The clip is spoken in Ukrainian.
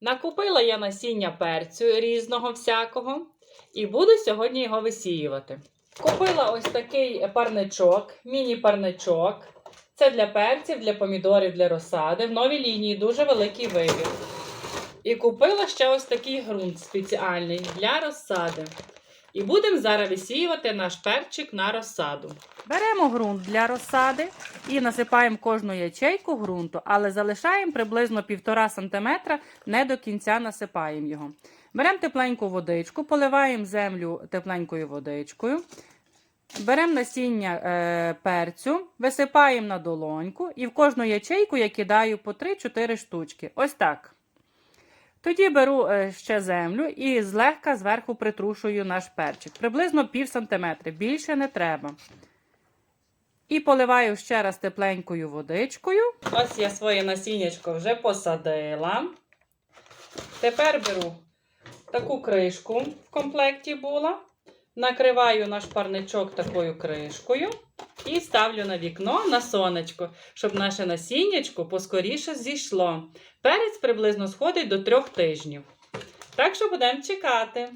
Накупила я насіння перцю різного всякого і буду сьогодні його висіювати. Купила ось такий парничок, міні-парничок. Це для перців, для помідорів, для розсади. В новій лінії дуже великий вибір. І купила ще ось такий ґрунт спеціальний для розсади. І будемо зараз висіювати наш перчик на розсаду. Беремо ґрунт для розсади і насипаємо кожну ячейку ґрунту, але залишаємо приблизно 1,5 см, не до кінця насипаємо його. Беремо тепленьку водичку, поливаємо землю тепленькою водичкою. Беремо насіння е, перцю, висипаємо на долоньку і в кожну ячейку я кидаю по 3-4 штучки. Ось так. Тоді беру е, ще землю і злегка зверху притрушую наш перчик. Приблизно пів сантиметри, більше не треба. І поливаю ще раз тепленькою водичкою. Ось я своє насіннячко вже посадила. Тепер беру таку кришку в комплекті була. Накриваю наш парничок такою кришкою і ставлю на вікно на сонечко, щоб наше насіннячко поскоріше зійшло. Перець приблизно сходить до трьох тижнів. Так що будемо чекати.